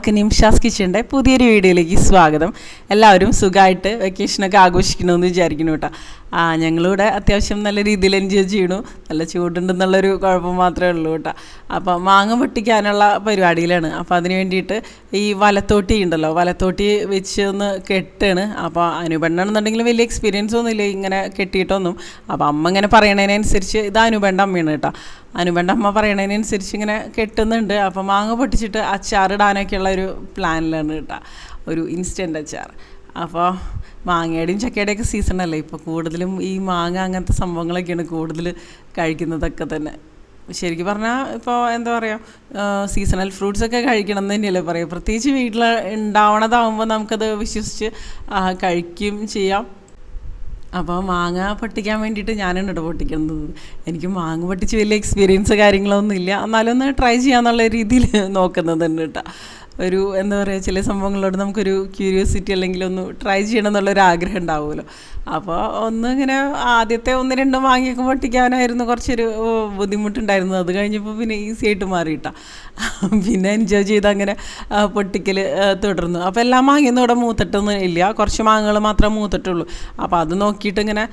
എല്ലാവർക്കും നിംഷാസ് കിച്ചന്റെ പുതിയൊരു വീഡിയോയിലേക്ക് സ്വാഗതം. എല്ലാവരും സുഖമായിട്ട് വെക്കേഷനൊക്കെ ആഘോഷിക്കണമെന്ന് വിചാരിക്കുന്നു കേട്ടോ. ആ ഞങ്ങളിവിടെ അത്യാവശ്യം നല്ല രീതിയിൽ എൻജോയ് ചെയ്യണു നല്ല ചൂടുണ്ടെന്നുള്ളൊരു കുഴപ്പം മാത്രമേ ഉള്ളൂ കേട്ടോ. അപ്പോൾ മാങ്ങ പൊട്ടിക്കാനുള്ള പരിപാടിയിലാണ്. അപ്പോൾ അതിന് വേണ്ടിയിട്ട് ഈ വലത്തോട്ടി ഉണ്ടല്ലോ. വലത്തോട്ടി വെച്ച് ഒന്ന് കെട്ടാണ്. അപ്പോൾ അനുപെണ്ണാണെന്നുണ്ടെങ്കിൽ വലിയ എക്സ്പീരിയൻസ് ഒന്നുമില്ല. ഇങ്ങനെ കെട്ടിയിട്ടൊന്നും. അപ്പോൾ അമ്മ ഇങ്ങനെ പറയണതിനനുസരിച്ച് ഇത് അനുബണ്ട അമ്മയാണ് കേട്ടോ. അനുപെണ്ണ അമ്മ പറയണതിനനുസരിച്ച് ഇങ്ങനെ കെട്ടുന്നുണ്ട്. അപ്പം മാങ്ങ പൊട്ടിച്ചിട്ട് അച്ചാറിടാനൊക്കെയുള്ള ഒരു പ്ലാനിലാണ് കേട്ടോ. ഒരു ഇൻസ്റ്റന്റ് അച്ചാർ. അപ്പോൾ മാങ്ങയുടെയും ചക്കയുടെയൊക്കെ സീസണല്ലേ ഇപ്പോൾ കൂടുതലും ഈ മാങ്ങ അങ്ങനത്തെ സംഭവങ്ങളൊക്കെയാണ് കൂടുതൽ കഴിക്കുന്നതൊക്കെ തന്നെ. ശരിക്കും പറഞ്ഞാൽ ഇപ്പോൾ എന്താ പറയുക സീസണൽ ഫ്രൂട്ട്സ് ഒക്കെ കഴിക്കണം എന്ന് തന്നെയല്ലേ പറയുക. പ്രത്യേകിച്ച് വീട്ടിൽ ഉണ്ടാവണതാവുമ്പോൾ നമുക്കത് വിശ്വസിച്ച് കഴിക്കും കഴിക്കുകയും ചെയ്യാം. അപ്പോൾ മാങ്ങ പൊട്ടിക്കാൻ വേണ്ടിയിട്ട് ഞാനാണ് കേട്ടോ പൊട്ടിക്കുന്നത്. എനിക്ക് മാങ്ങ പൊട്ടിച്ച് വലിയ എക്സ്പീരിയൻസ് കാര്യങ്ങളൊന്നും ഇല്ല. എന്നാലും ഒന്ന് ട്രൈ ചെയ്യാന്നുള്ള രീതിയിൽ നോക്കുന്നത് തന്നെ കേട്ടോ ഒരു എന്താ പറയുക ചില സംഭവങ്ങളോട് നമുക്കൊരു ക്യൂരിയോസിറ്റി അല്ലെങ്കിൽ ഒന്ന് ട്രൈ ചെയ്യണം എന്നുള്ളൊരു ആഗ്രഹം ഉണ്ടാവുമല്ലോ. അപ്പോൾ ഒന്ന് ഇങ്ങനെ ആദ്യത്തെ ഒന്ന് രണ്ടും വാങ്ങിയൊക്കെ പൊട്ടിക്കാനായിരുന്നു കുറച്ചൊരു ബുദ്ധിമുട്ടുണ്ടായിരുന്നു. അത് കഴിഞ്ഞപ്പോൾ പിന്നെ ഈസി ആയിട്ട് മാറിയിട്ടാ. പിന്നെ എൻജോയ് ചെയ്ത് അങ്ങനെ പൊട്ടിക്കൽ തുടർന്നു. അപ്പോൾ എല്ലാം മാങ്ങയൊന്നും ഇവിടെ മൂത്തിട്ടൊന്നും ഇല്ല. കുറച്ച് മാങ്ങകൾ മാത്രം മൂത്തിട്ടുള്ളൂ. അപ്പോൾ അത് നോക്കിയിട്ട് ഇങ്ങനെ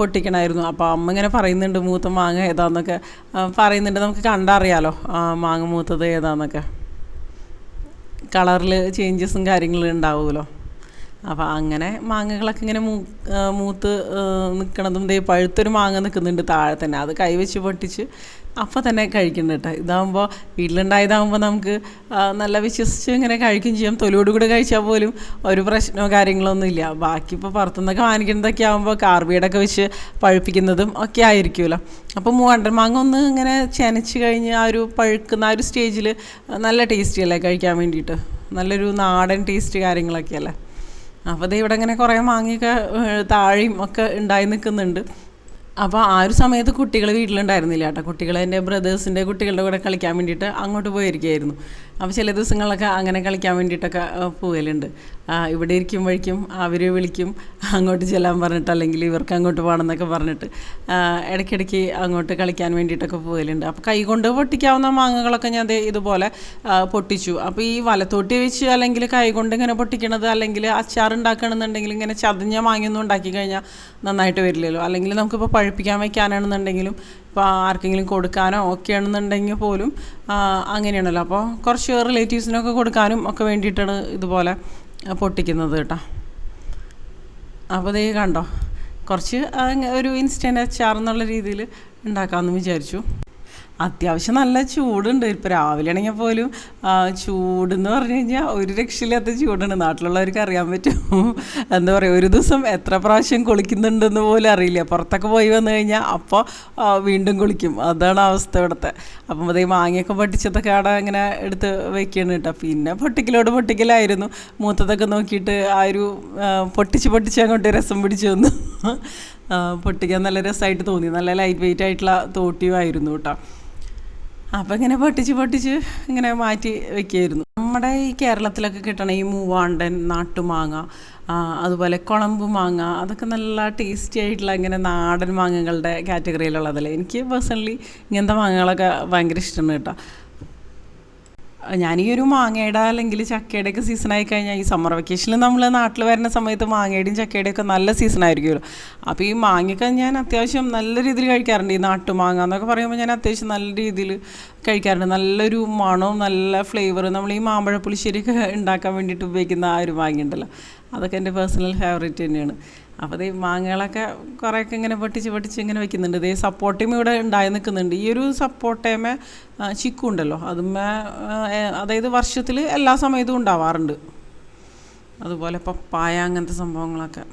പൊട്ടിക്കണമായിരുന്നു അപ്പോൾ അമ്മ ഇങ്ങനെ പറയുന്നുണ്ട് മൂത്ത മാങ്ങ ഏതാന്നൊക്കെ പറയുന്നുണ്ട്. നമുക്ക് കണ്ടറിയാലോ മാങ്ങ മൂത്തത് ഏതാന്നൊക്കെ. കളറിൽ ചേഞ്ചസും കാര്യങ്ങളും ഉണ്ടാവുമല്ലോ? അപ്പോൾ അങ്ങനെ മാങ്ങകളൊക്കെ ഇങ്ങനെ മൂ മൂത്ത് നിൽക്കണതും ദേ പഴുത്തൊരു മാങ്ങ നിൽക്കുന്നുണ്ട് താഴെ തന്നെ. അത് കൈവച്ച് പൊട്ടിച്ച് അപ്പോൾ തന്നെ കഴിക്കുന്നുണ്ട് കേട്ടോ ഇതാകുമ്പോൾ വീട്ടിലുണ്ടായതാകുമ്പോൾ നമുക്ക് നല്ല വിശ്വസിച്ച് ഇങ്ങനെ കഴിക്കുകയും ചെയ്യാം. തൊലിയോട് കൂടെ കഴിച്ചാൽ പോലും ഒരു പ്രശ്നമോ കാര്യങ്ങളൊന്നും ഇല്ല. ബാക്കി ഇപ്പോൾ പുറത്തുനിന്നൊക്കെ വാങ്ങിക്കുന്നതൊക്കെ ആകുമ്പോൾ കാർബൈഡൊക്കെ വെച്ച് പഴുപ്പിക്കുന്നതും ഒക്കെ ആയിരിക്കുമല്ലോ. അപ്പോൾ മൂവാണ്ടൻ മാങ്ങ ഒന്ന് ഇങ്ങനെ ചെനച്ച് കഴിഞ്ഞ് ആ ഒരു പഴുക്കുന്ന ആ ഒരു സ്റ്റേജിൽ നല്ല ടേസ്റ്റി അല്ലേ കഴിക്കാൻ വേണ്ടിയിട്ട്? നല്ലൊരു നാടൻ ടേസ്റ്റ് കാര്യങ്ങളൊക്കെ അല്ലേ? അപ്പോൾ ഇവിടെ ഇങ്ങനെ കുറേ മാങ്ങയൊക്കെ താഴെയും ഒക്കെ ഉണ്ടായി നിൽക്കുന്നുണ്ട്. അപ്പോൾ ആ ഒരു സമയത്ത് കുട്ടികൾ വീട്ടിലുണ്ടായിരുന്നില്ല കേട്ടോ. കുട്ടികൾ എന്റെ ബ്രദേഴ്സിന്റെ കുട്ടികളുടെ കൂടെ കളിക്കാൻ വേണ്ടിയിട്ട് അങ്ങോട്ട് പോയിരിക്കുകയായിരുന്നു. അപ്പോൾ ചില ദിവസങ്ങളിലൊക്കെ അങ്ങനെ കളിക്കാൻ വേണ്ടിയിട്ടൊക്കെ പോകലുണ്ട്. ഇവിടെ ഇരിക്കുമ്പോഴേക്കും അവർ വിളിക്കും അങ്ങോട്ട് ചെല്ലാൻ പറഞ്ഞിട്ട് അല്ലെങ്കിൽ ഇവർക്ക് അങ്ങോട്ട് പോകണമെന്നൊക്കെ പറഞ്ഞിട്ട് ഇടയ്ക്കിടയ്ക്ക് അങ്ങോട്ട് കളിക്കാൻ വേണ്ടിയിട്ടൊക്കെ പോകലുണ്ട്. അപ്പോൾ കൈകൊണ്ട് പൊട്ടിക്കാവുന്ന മാങ്ങകളൊക്കെ ഞാൻ ഇതുപോലെ പൊട്ടിച്ചു. അപ്പോൾ ഈ വലത്തോട്ടി വെച്ച് അല്ലെങ്കിൽ കൈകൊണ്ട് ഇങ്ങനെ പൊട്ടിക്കണത് അല്ലെങ്കിൽ അച്ചാർ ഉണ്ടാക്കണമെന്നുണ്ടെങ്കിൽ ഇങ്ങനെ ചതഞ്ഞ മാങ്ങയൊന്നും ഉണ്ടാക്കി കഴിഞ്ഞാൽ നന്നായിട്ട് വരില്ലല്ലോ. അല്ലെങ്കിൽ നമുക്കിപ്പോൾ പഴുപ്പിക്കാൻ വെക്കാനാണെന്നുണ്ടെങ്കിലും ഇപ്പോൾ ആർക്കെങ്കിലും കൊടുക്കാനോ ഒക്കെ ആണെന്നുണ്ടെങ്കിൽ പോലും അങ്ങനെയാണല്ലോ. അപ്പോൾ കുറച്ച് റിലേറ്റീവ്സിനൊക്കെ കൊടുക്കാനും ഒക്കെ വേണ്ടിയിട്ടാണ് ഇതുപോലെ പൊട്ടിക്കുന്നത് കേട്ടോ. അപ്പോൾ ദേ കണ്ടോ കുറച്ച് ഒരു ഇൻസ്റ്റന്റ് അച്ചാർ എന്നുള്ള രീതിയിൽ ഉണ്ടാക്കാമെന്ന് വിചാരിച്ചു. അത്യാവശ്യം നല്ല ചൂടുണ്ട്. ഇപ്പോൾ രാവിലെ ആണെങ്കിൽ പോലും ചൂടെന്ന് പറഞ്ഞു കഴിഞ്ഞാൽ ഒരു രക്ഷയില്ലാത്ത ചൂടുണ്ട് നാട്ടിലുള്ളവർക്ക് അറിയാൻ പറ്റും. എന്താ പറയുക ഒരു ദിവസം എത്ര പ്രാവശ്യം കുളിക്കുന്നുണ്ടെന്ന് പോലും അറിയില്ല. പുറത്തൊക്കെ പോയി വന്നു കഴിഞ്ഞാൽ അപ്പോൾ വീണ്ടും കുളിക്കും. അതാണ് അവസ്ഥ ഇവിടുത്തെ. അപ്പം അതേ മാങ്ങയൊക്കെ പൊട്ടിച്ചതൊക്കെ അവിടെ ഇങ്ങനെ എടുത്ത് വെക്കുകയാണ് കേട്ടോ. പിന്നെ പൊട്ടിക്കലോട് പൊട്ടിക്കലായിരുന്നു. മൂത്തതൊക്കെ നോക്കിയിട്ട് ആ ഒരു പൊട്ടിച്ച് പൊട്ടിച്ച് അങ്ങോട്ട് രസം പിടിച്ചു വന്നു. പൊട്ടിക്കാൻ നല്ല രസമായിട്ട് തോന്നി. നല്ല ലൈറ്റ് വെയിറ്റ് ആയിട്ടുള്ള തോട്ടിയുമായിരുന്നു കേട്ടോ. അപ്പം ഇങ്ങനെ പൊട്ടിച്ച് പൊട്ടിച്ച് ഇങ്ങനെ മാറ്റി വെക്കുമായിരുന്നു നമ്മുടെ ഈ കേരളത്തിലൊക്കെ കിട്ടണ ഈ മൂവാണ്ടൻ നാട്ടുമാങ്ങ അതുപോലെ കുളമ്പ് മാങ്ങ അതൊക്കെ നല്ല ടേസ്റ്റി ആയിട്ടുള്ള ഇങ്ങനെ നാടൻ മാങ്ങകളുടെ കാറ്റഗറിയിലുള്ളതല്ലേ എനിക്ക് പേഴ്സണലി ഇങ്ങനത്തെ മാങ്ങകളൊക്കെ ഭയങ്കര ഇഷ്ടമാണ് കേട്ടോ. ഞാൻ ഈ ഒരു മാങ്ങയുടെ അല്ലെങ്കിൽ ചക്കയുടെ ഒക്കെ സീസൺ ആയി കഴിഞ്ഞാൽ ഈ സമ്മർ വെക്കേഷനിൽ നമ്മൾ നാട്ടിൽ വരുന്ന സമയത്ത് മാങ്ങയുടെയും ചക്കയുടെയും ഒക്കെ നല്ല സീസൺ ആയിരിക്കുമല്ലോ. അപ്പോൾ ഈ മാങ്ങയൊക്കെ ഞാൻ അത്യാവശ്യം നല്ല രീതിയിൽ കഴിക്കാറുണ്ട്. ഈ നാട്ടു മാങ്ങ എന്നൊക്കെ പറയുമ്പോൾ ഞാൻ അത്യാവശ്യം നല്ല രീതിയിൽ കഴിക്കാറുണ്ട്. നല്ലൊരു മണവും നല്ല ഫ്ലേവറും നമ്മൾ ഈ മാമ്പഴ പുളിശ്ശേരിയൊക്കെ ഉണ്ടാക്കാൻ വേണ്ടിയിട്ട് ഉപയോഗിക്കുന്ന ആ ഒരു മാങ്ങ ഉണ്ടല്ലോ അതൊക്കെ എന്റെ പേഴ്സണൽ ഫേവറേറ്റ് തന്നെയാണ്. അപ്പോൾ ഈ മാങ്ങകളൊക്കെ കുറേയൊക്കെ ഇങ്ങനെ പൊട്ടിച്ച് പൊട്ടിച്ച് ഇങ്ങനെ വെക്കുന്നുണ്ട്. ഇതേ സപ്പോട്ടയും ഇവിടെ ഉണ്ടായി നിൽക്കുന്നുണ്ട്. ഈ ഒരു സപ്പോർട്ടേമേ ചിക്കുണ്ടല്ലോ അതുമേ അതായത് വർഷത്തിൽ എല്ലാ സമയത്തും ഉണ്ടാവാറുണ്ട്. അതുപോലെ പപ്പായ അങ്ങനത്തെ സംഭവങ്ങളൊക്കെ.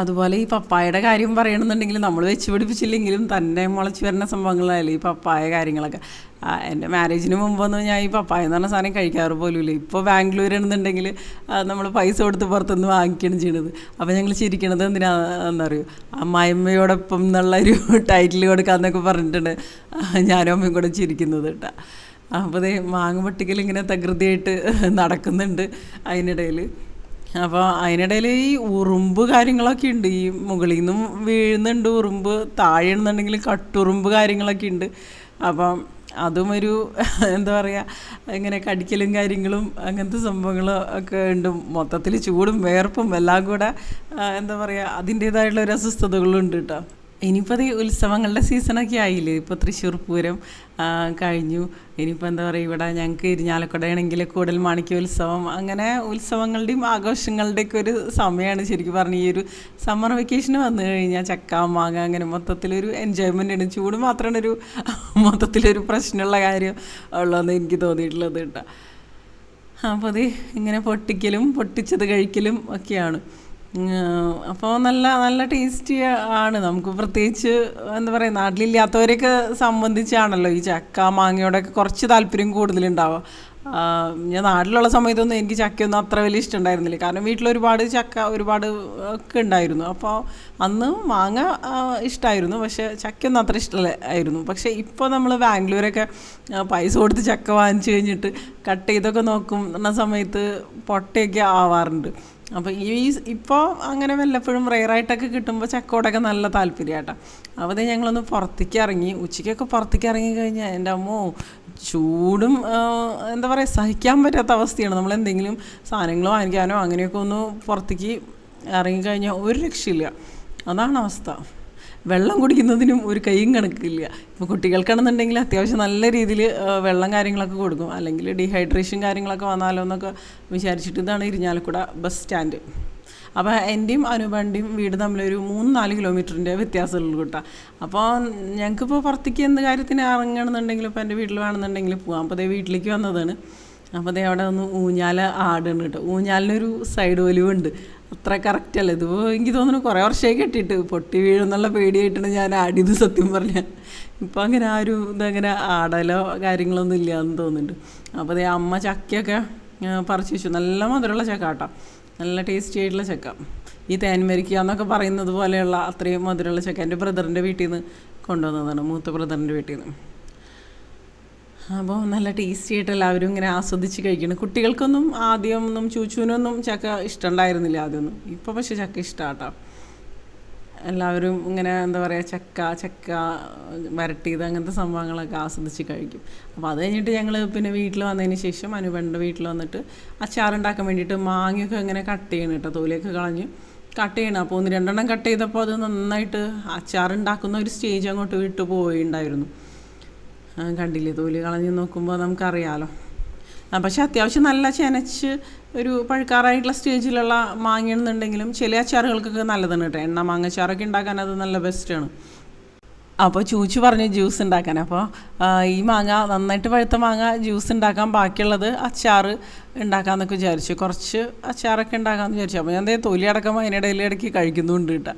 അതുപോലെ ഈ പപ്പായയുടെ കാര്യം പറയണമെന്നുണ്ടെങ്കിൽ നമ്മൾ വെച്ച് പിടിപ്പിച്ചില്ലെങ്കിലും തന്നെ മുളച്ച് വരുന്ന സംഭവങ്ങളായാലും ഈ പപ്പായ കാര്യങ്ങളൊക്കെ. എന്റെ മാരേജിന് മുമ്പൊന്നും ഞാൻ ഈ പപ്പായ എന്ന് പറഞ്ഞ സാധനം കഴിക്കാറ് പോലുമില്ല. ഇപ്പോൾ ബാംഗ്ലൂരാണെന്നുണ്ടെങ്കിൽ നമ്മൾ പൈസ കൊടുത്ത് പുറത്തുനിന്ന് വാങ്ങിക്കുകയാണ് ചെയ്യണത്. അപ്പോൾ ഞങ്ങൾ ചിരിക്കണത് എന്തിനാണെന്നറിയോ അമ്മായിമ്മയോടൊപ്പം എന്നുള്ള ഒരു ടൈറ്റിൽ കൊടുക്കാമെന്നൊക്കെ പറഞ്ഞിട്ടുണ്ട്. ഞാനും അമ്മയും കൂടെ ചിരിക്കുന്നത് കേട്ടോ. അപ്പോൾ മാങ്ങ പൊട്ടിക്കൽ ഇങ്ങനെ തകൃതിയായിട്ട് നടക്കുന്നുണ്ട് അതിനിടയിൽ. അപ്പോൾ അതിനിടയിൽ ഈ ഉറുമ്പ് കാര്യങ്ങളൊക്കെ ഉണ്ട്. ഈ മുകളിൽ നിന്നും വീഴുന്നുണ്ട് ഉറുമ്പ് താഴെയാണെന്നുണ്ടെങ്കിൽ കട്ടുറുമ്പ് കാര്യങ്ങളൊക്കെ ഉണ്ട്. അപ്പം അതും ഒരു എന്താ പറയുക ഇങ്ങനെ കടിക്കലും കാര്യങ്ങളും അങ്ങനത്തെ സംഭവങ്ങളും ഒക്കെ ഉണ്ട്. മൊത്തത്തിൽ ചൂടും വേർപ്പും എല്ലാം കൂടെ എന്താ പറയുക അതിന്റേതായിട്ടുള്ള ഒരു അസ്വസ്ഥതകളുണ്ട് കേട്ടോ ഇനിയിപ്പോൾ അത് ഉത്സവങ്ങളുടെ സീസണൊക്കെ ആയില്ലേ? ഇപ്പോൾ തൃശ്ശൂർ പൂരം കഴിഞ്ഞു. ഇനിയിപ്പോൾ എന്താ പറയുക ഇവിടെ ഞങ്ങൾക്ക് ഇരിഞ്ഞാലക്കുടയാണെങ്കിൽ കൂടൽ മാണിക്യോത്സവം അങ്ങനെ ഉത്സവങ്ങളുടെയും ആഘോഷങ്ങളുടെയൊക്കെ ഒരു സമയമാണ് ശരിക്കും പറഞ്ഞു. ഈ ഒരു സമ്മർ വെക്കേഷൻ വന്നു കഴിഞ്ഞാൽ ചക്ക മാങ്ങ അങ്ങനെ മൊത്തത്തിലൊരു എൻജോയ്മെന്റ് ആണ്. ചൂട് മാത്രമാണ് ഒരു മൊത്തത്തിലൊരു പ്രശ്നമുള്ള കാര്യം ഉള്ളതെന്ന് എനിക്ക് തോന്നിയിട്ടുള്ളത് കേട്ടോ. അപ്പോൾ അത് ഇങ്ങനെ പൊട്ടിക്കലും പൊട്ടിച്ചത് കഴിക്കലും ഒക്കെയാണ്. അപ്പോൾ നല്ല നല്ല ടേസ്റ്റി ആണ്. നമുക്ക് പ്രത്യേകിച്ച് എന്താ പറയുക നാട്ടിലില്ലാത്തവരെയൊക്കെ സംബന്ധിച്ചാണല്ലോ ഈ ചക്ക മാങ്ങയോടൊക്കെ കുറച്ച് താല്പര്യം കൂടുതലുണ്ടാവുക. ഞാൻ നാട്ടിലുള്ള സമയത്തൊന്നും എനിക്ക് ചക്കയൊന്നും അത്ര വലിയ ഇഷ്ടമുണ്ടായിരുന്നില്ല. കാരണം വീട്ടിൽ ഒരുപാട് ചക്ക ഒരുപാട് ഒക്കെ ഉണ്ടായിരുന്നു. അപ്പോൾ അന്ന് മാങ്ങ ഇഷ്ടമായിരുന്നു പക്ഷേ ചക്കയൊന്നും അത്ര ഇഷ്ടമല്ല ആയിരുന്നു. പക്ഷേ ഇപ്പോൾ നമ്മൾ ബാംഗ്ലൂരൊക്കെ പൈസ കൊടുത്ത് ചക്ക വാങ്ങിച്ചു കഴിഞ്ഞിട്ട് കട്ട് ചെയ്തൊക്കെ നോക്കും എന്ന സമയത്ത് പൊട്ടയൊക്കെ ആവാറുണ്ട്. അപ്പോൾ ഈ ഇപ്പോൾ അങ്ങനെ വല്ലപ്പോഴും റെയറായിട്ടൊക്കെ കിട്ടുമ്പോൾ ചക്കോടൊക്കെ നല്ല താല്പര്യം അപ്പോൾ ഞങ്ങളൊന്ന് പുറത്തേക്ക് ഇറങ്ങി ഉച്ചയ്ക്കൊക്കെ പുറത്തേക്ക് ഇറങ്ങി കഴിഞ്ഞാൽ എന്റെ അമ്മോ ചൂടും എന്താ പറയുക സഹിക്കാൻ പറ്റാത്ത അവസ്ഥയാണ്. നമ്മൾ എന്തെങ്കിലും സാധനങ്ങൾ വാങ്ങിക്കാനോ അങ്ങനെയൊക്കെ ഒന്ന് പുറത്തേക്ക് ഇറങ്ങിക്കഴിഞ്ഞാൽ ഒരു രക്ഷയില്ല. അതാണ് അവസ്ഥ. വെള്ളം കുടിക്കുന്നതിനും ഒരു കൈയും കണക്കില്ല. ഇപ്പോൾ കുട്ടികൾക്കാണെന്നുണ്ടെങ്കിൽ അത്യാവശ്യം നല്ല രീതിയിൽ വെള്ളം കാര്യങ്ങളൊക്കെ കൊടുക്കും. അല്ലെങ്കിൽ ഡീഹൈഡ്രേഷൻ കാര്യങ്ങളൊക്കെ വന്നാലോ എന്നൊക്കെ വിചാരിച്ചിട്ട് ഇതാണ് ഇരിഞ്ഞാലക്കുട ബസ് സ്റ്റാൻഡ് അപ്പോൾ എന്റെയും അനുപന്റെയും വീട് തമ്മിലൊരു മൂന്ന് നാല് കിലോമീറ്ററിന്റെ വ്യത്യാസമുള്ള കേട്ടോ. അപ്പോൾ ഞങ്ങൾക്കിപ്പോൾ പുറത്തേക്ക് എന്ത് കാര്യത്തിന് ഇറങ്ങണമെന്നുണ്ടെങ്കിലും ഇപ്പോൾ എന്റെ വീട്ടിൽ വേണമെന്നുണ്ടെങ്കിൽ പോകാം അപ്പോൾ അതേ വീട്ടിലേക്ക് വന്നതാണ്. അപ്പോൾ അതേ അവിടെ ഒന്ന് ഊഞ്ഞാല ആടുണ്ട് കേട്ടോ. ഊഞ്ഞാലിനൊരു സൈഡ് ഒലിവുണ്ട് അത്ര കറക്റ്റ് അല്ല. ഇതിപ്പോൾ എനിക്ക് തോന്നുന്നു കുറേ വർഷമായി കെട്ടിയിട്ട് പൊട്ടി വീഴുന്നുള്ള പേടിയായിട്ടാണ് ഞാൻ ആടിയത് സത്യം പറഞ്ഞാൽ ഇപ്പം അങ്ങനെ ആരും ഇതങ്ങനെ ആടലോ കാര്യങ്ങളൊന്നും ഇല്ല എന്ന് തോന്നുന്നുണ്ട്. അപ്പോൾ അതേ അമ്മ ചക്കയൊക്കെ പറിച്ച് വെച്ചു. നല്ല മധുരമുള്ള ചക്ക കേട്ടോ. നല്ല ടേസ്റ്റി ആയിട്ടുള്ള ചക്ക. ഈ തേൻമരിക്കുക എന്നൊക്കെ പറയുന്നത് പോലെയുള്ള അത്രയും മധുരമുള്ള ചക്ക എന്റെ ബ്രദറിന്റെ വീട്ടിൽ നിന്ന് കൊണ്ടുവന്നതാണ്. മൂത്ത ബ്രദറിന്റെ വീട്ടിൽ നിന്ന് അപ്പോൾ നല്ല ടേസ്റ്റി ആയിട്ട് എല്ലാവരും ഇങ്ങനെ ആസ്വദിച്ച് കഴിക്കണം. കുട്ടികൾക്കൊന്നും ആദ്യമൊന്നും ചൂച്ചൂനൊന്നും ചക്ക ഇഷ്ടമുണ്ടായിരുന്നില്ല ആദ്യമൊന്നും. ഇപ്പോൾ പക്ഷേ ചക്ക ഇഷ്ടമാട്ടോ. എല്ലാവരും ഇങ്ങനെ എന്താ പറയുക ചക്ക ചക്ക വരട്ടിയത് അങ്ങനത്തെ സംഭവങ്ങളൊക്കെ ആസ്വദിച്ച് കഴിക്കും. അപ്പോൾ അത് കഴിഞ്ഞിട്ട് ഞങ്ങൾ പിന്നെ വീട്ടിൽ വന്നതിന് ശേഷം അനുപണ്ട് വീട്ടിൽ വന്നിട്ട് അച്ചാറുണ്ടാക്കാൻ വേണ്ടിയിട്ട് മാങ്ങയൊക്കെ ഇങ്ങനെ കട്ട് ചെയ്യണം കേട്ടോ തോലിയൊക്കെ കളഞ്ഞ് കട്ട് ചെയ്യണം. അപ്പോൾ ഒന്ന് രണ്ടെണ്ണം കട്ട് ചെയ്തപ്പോൾ അത് നന്നായിട്ട് അച്ചാറുണ്ടാക്കുന്ന ഒരു സ്റ്റേജ് അങ്ങോട്ട് വിട്ടു പോയിണ്ടായിരുന്നു. കണ്ടില്ലേ? തോൽ കളഞ്ഞ് നോക്കുമ്പോൾ നമുക്കറിയാമല്ലോ പക്ഷെ അത്യാവശ്യം നല്ല ചെനച്ച് ഒരു പഴുക്കാറായിട്ടുള്ള സ്റ്റേജിലുള്ള മാങ്ങയാണെന്നുണ്ടെങ്കിലും ചില അച്ചാറുകൾക്കൊക്കെ നല്ലതാണ് കേട്ടോ. എണ്ണ മാങ്ങ അച്ചാറൊക്കെ ഉണ്ടാക്കാൻ അത് നല്ല ബെസ്റ്റാണ് അപ്പോൾ ചൂച്ചു പറഞ്ഞു ജ്യൂസ് ഉണ്ടാക്കാൻ. അപ്പോൾ ഈ മാങ്ങ നന്നായിട്ട് പഴുത്ത മാങ്ങ ജ്യൂസ് ഉണ്ടാക്കാൻ ബാക്കിയുള്ളത് അച്ചാർ ഉണ്ടാക്കാമെന്നൊക്കെ വിചാരിച്ചു. കുറച്ച് അച്ചാറൊക്കെ ഉണ്ടാക്കാമെന്ന് വിചാരിച്ചു. അപ്പോൾ ഞാൻ ദേ തൊലി അടക്കം അതിനിടയിൽ ഇടയ്ക്ക് കഴിക്കുന്നുണ്ട് കേട്ടോ.